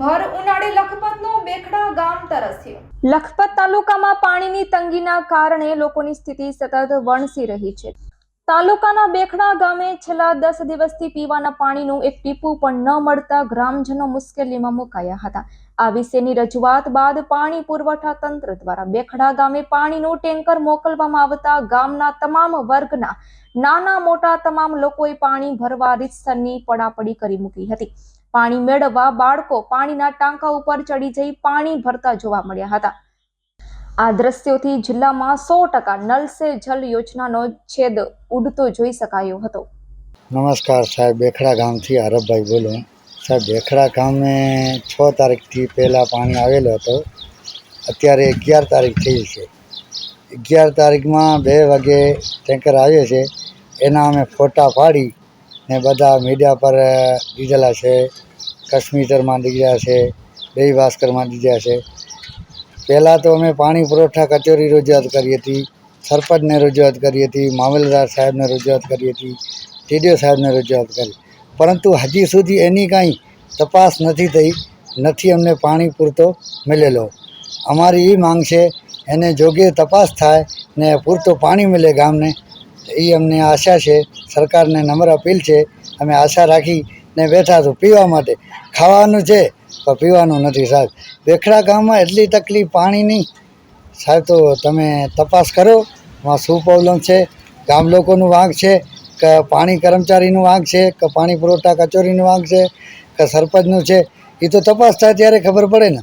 ભર ઉનાળે લખપતનો બેખડા ગામ તરસ્યું. લખપત તાલુકામાં પાણીની તંગીના કારણે લોકોની સ્થિતિ સતત વણસી રહી છે. તાલુકાના બેખડા ગામે છેલ્લા દસ દિવસથી પીવાના પાણીનું એક ટીપું પણ ન મળતા ગ્રામજનો મુશ્કેલીમાં મુકાયા હતા. આ વિશેની રજૂઆત બાદ પાણી પુરવઠા તંત્ર દ્વારા બેખડા ગામે પાણીનું ટેન્કર મોકલવામાં આવતા ગામના તમામ વર્ગના, નાના મોટા તમામ લોકોએ પાણી ભરવા રીતસરની પડાપડી કરી મૂકી હતી. પાણી મેળવવા બાળકો પાણીના ટાંકા ઉપર ચડી જઈ પાણી ભરતા જોવા મળ્યા હતા. આ દ્રશ્યોથી જિલ્લામાં સો ટકા નલ સે જલ યોજનાનો છેદ ઉડતો જોઈ શકાયો હતો. નમસ્કાર સાહેબ, બેખડા ગામથી હરફભાઈ બોલું. સાહેબ, બેખડા ગામે છ તારીખથી પહેલાં પાણી આવેલો હતો. અત્યારે અગિયાર તારીખ થઈ છે. અગિયાર તારીખમાં બે વાગે ટેન્કર આવે છે. એના અમે ફોટા પાડી ને બધા મીડિયા પર દીધેલા છે. કશ્મીરમાં દીધા છે. દહી ભાસ્કરમાં દીધા છે. પહેલાં તો અમે પાણી પુરવઠા કચેરી રજૂઆત કરી હતી. સરપંચને રજૂઆત કરી હતી. મામલતદાર સાહેબને રજૂઆત કરી હતી. ટીડીઓ સાહેબને રજૂઆત કરી. પરંતુ હજી સુધી એની કાંઈ તપાસ નથી થઈ. નથી અમને પાણી પૂરતો મળેલો. અમારી એ માંગ છે, એને જોગે તપાસ થાય ને પૂરતું પાણી મળે ગામને. એ અમને આશા છે, સરકારને નમ્ર અપીલ છે, અમે આશા રાખીને બેઠા છું પીવા માટે. ખાવાનું છે, પણ પીવાનું નથી સાહેબ. બેખડા ગામમાં એટલી તકલીફ પાણીની સાહેબ તો તમે તપાસ કરો, એમાં શું પ્રોબ્લેમ છે? ગામ લોકોનું વાંક છે, કે પાણી કર્મચારીનું વાંક છે, કે પાણી પુરવઠા કચોરીનું વાંક છે, કે સરપંચનું છે એ તો તપાસ થાય ત્યારે ખબર પડે ને.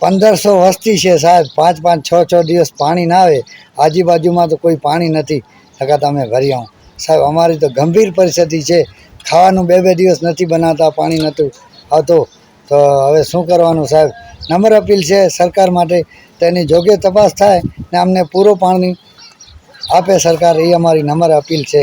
પંદરસો વસ્તી છે સાહેબ. પાંચ પાંચ છ છ દિવસ પાણી ના આવે. આજુબાજુમાં તો કોઈ પાણી નથી. નકા તમે ભરી આવું. સાહેબ, અમારી તો ગંભીર પરિસ્થિતિ છે. ખાવાનું બે બે દિવસ નથી બનાવતા, પાણી નહોતું આવતું. તો હવે શું કરવાનું સાહેબ? નમ્ર અપીલ છે સરકાર માટે. તેની યોગ્ય તપાસ થાય ને અમને પૂરો પાણી આપે સરકાર, એ અમારી નમ્ર અપીલ છે.